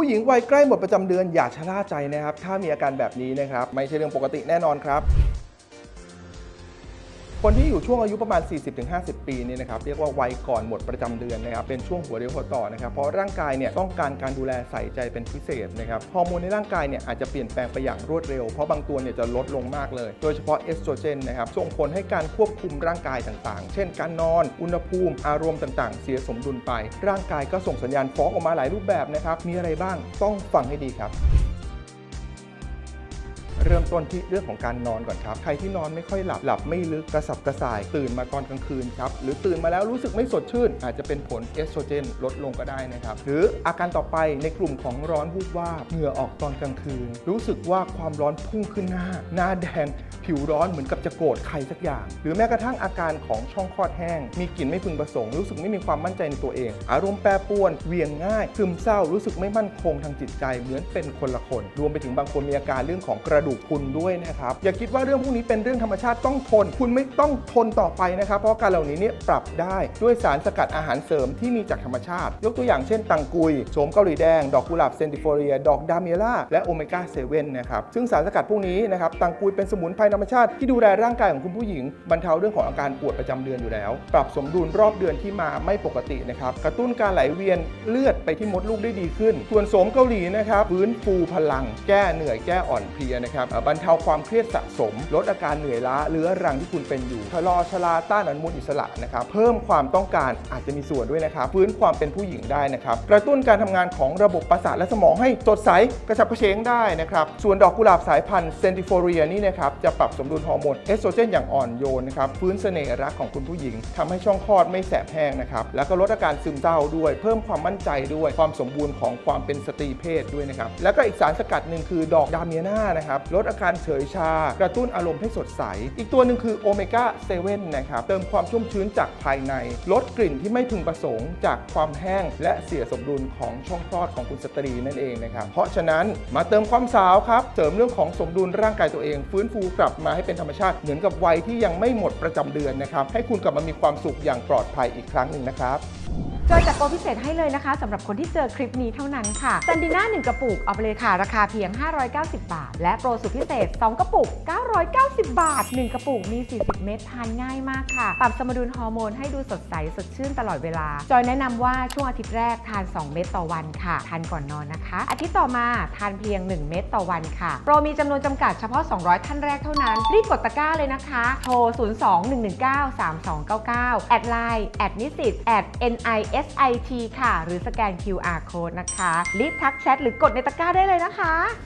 ผู้หญิงวัยใกล้หมดประจำเดือนอย่าชะล่าใจนะครับ ถ้ามีอาการแบบนี้นะครับ ไม่ใช่เรื่องปกติแน่นอนครับ คนที่อยู่ช่วงอายุประมาณ 40-50 ปีนี่นะครับเรียกว่าวัยก่อนหมดประจำเดือนนะครับเป็นช่วงหัวเรียวหัวต่อนะครับเพราะร่างกายเนี่ยต้องการการดูแลใส่ใจเป็นพิเศษนะครับฮอร์โมนในร่างกายเนี่ยอาจจะเปลี่ยนแปลงไปอย่างรวดเร็วเพราะบางตัวเนี่ยจะลดลงมากเลย โดยเฉพาะเอสโตรเจนนะครับส่งผลให้การควบคุมร่างกายต่างๆ เช่น การนอน อุณหภูมิ อารมณ์ต่างๆ เสียสมดุลไป ร่างกายก็ส่งสัญญาณฟ้องออกมาหลายรูปแบบนะครับมีอะไรบ้างต้องฟังให้ดีครับ เริ่มต้นที่เรื่องของการนอนก่อนครับ ใครที่นอนไม่ค่อยหลับหลับไม่ลึกกระสับกระส่าย ตื่นมาตอนกลางคืนครับ หรือตื่นมาแล้วรู้สึกไม่สดชื่น อาจจะเป็นผลเอสโตรเจนลดลงก็ได้นะครับ หรืออาการต่อไปในกลุ่มของร้อนวูบวาบเหงื่อออกตอนกลางคืน รู้สึกว่าความร้อนพุ่งขึ้นหน้า หน้าแดง ผิวร้อนเหมือนกับจะโกรธใครสักอย่าง หรือแม้กระทั่งอาการของช่องคลอดแห้ง มีกลิ่นไม่พึงประสงค์ รู้สึกไม่มีความมั่นใจในตัวเอง อารมณ์แปรปรวน เวียงง่าย ซึมเศร้า รู้สึกไม่มั่นคงทางจิตใจ เหมือนเป็นคนละคน รวมไปถึงบางคนมีอาการเรื่องของกระดูกพรุนด้วยนะครับ อย่าคิดว่าเรื่องพวกนี้เป็นเรื่องธรรมชาติต้องทน คุณไม่ต้องทนต่อไปนะครับ เพราะการเหล่านี้เนี่ยปรับได้ด้วยสารสกัดอาหารเสริมที่มีจากธรรมชาติ ยกตัวอย่างเช่น ตังกุยโสมเกาหลีแดง ดอกกุหลาบเซนติโฟเรีย ดอกดาเมียล่าและโอเมก้าเซเว่นนะครับซึ่งสารสกัดพวกนี้นะครับตังกุยเป็นสมุนไพรธรรมชาติที่ดูแลร่างกายของคุณผู้หญิงบรรเทาเรื่องของอาการปวดประจำเดือนอยู่แล้ว ปรับสมดุลรอบเดือนที่มาไม่ปกตินะครับกระตุ้นการไหลเวียนเลือดไปที่มดลูกได้ดีขึ้น ส่วนโสมเกาหลีนะครับฟื้นฟูพลัง แก้เหนื่อยแก้อ่อนเพลียนะครับบรรเทาความเครียดสะสม ลดอาการเหนื่อยล้าเรื้อรังที่คุณเป็นอยู่ชะลอชะลาต้านอนุมูลอิสระนะครับเพิ่มความต้องการอาจจะมีส่วนด้วยนะครับฟื้นความเป็นผู้หญิงได้นะครับกระตุ้นการทำงานของระบบประสาทและสมองให้สดใสกระฉับกระเฉงได้นะครับส่วนดอกกุหลาบสายพันธุ์เซนติโฟเรียนี่นะครับจะปรับสมดุลฮอร์โมนเอสโตรเจนอย่างอ่อนโยนนะครับฟื้นเสน่ห์รักของคุณผู้หญิงทำให้ช่องคลอดไม่แสบแห้งนะครับแล้วก็ลดอาการซึมเศร้าด้วย เพิ่มความมั่นใจด้วยความสมบูรณ์ของความเป็นสตรีเพศด้วยนะครับแล้วก็อีกสารสกัดหนึ่งคือดอกดาเมียนานะครับลดอาการเฉยชา กระตุ้นอารมณ์ให้สดใส อีกตัวหนึ่งคือโอเมก้าเซเว่นนะครับ เติมความชุ่มชื้นจากภายใน ลดกลิ่นที่ไม่พึงประสงค์ จากความแห้ง และเสียสมดุลของช่องคลอดของคุณสตรีนั่นเองนะครับ เพราะฉะนั้นมาเติมความสาวครับ เสริมเรื่องของสมดุลร่างกายตัวเอง ฟื้นฟูกลับมาให้เป็นธรรมชาติ เหมือนกับวัยที่ยังไม่หมดประจำเดือนนะครับ ให้คุณกลับมามีความสุขอย่างปลอดภัยอีกครั้งหนึ่งนะครับ จอยจัดโปรพิเศษให้เลยนะคะสำหรับคนที่เจอคลิปนี้เท่านั้นค่ะซันดิน่า1กระปุกเอาไปเลยค่ะ ราคาเพียง 590 บาท และโปรสุดพิเศษ 2 กระปุก 990 บาท 1 กระปุกมี 40 เม็ดทานง่ายมากค่ะ ปรับสมดุลฮอร์โมนให้ดูสดใสสดชื่นตลอดเวลา จอยแนะนำว่าช่วงอาทิตย์แรกทาน 2 เม็ดต่อวันค่ะ ทานก่อนนอนนะคะ อาทิตย์ต่อมาทานเพียง 1 เม็ดต่อวันค่ะ โปรมีจำนวนจำกัดเฉพาะ 200 ท่านแรกเท่านั้น รีบกดตะกร้าเลยนะคะ โทร 02-119-3299 แอดไลน์แอดนิสิตแอด ni SIT ค่ะ หรือสแกน QR code นะคะ รีบทักแชทหรือกดในตะกร้าได้เลยนะคะ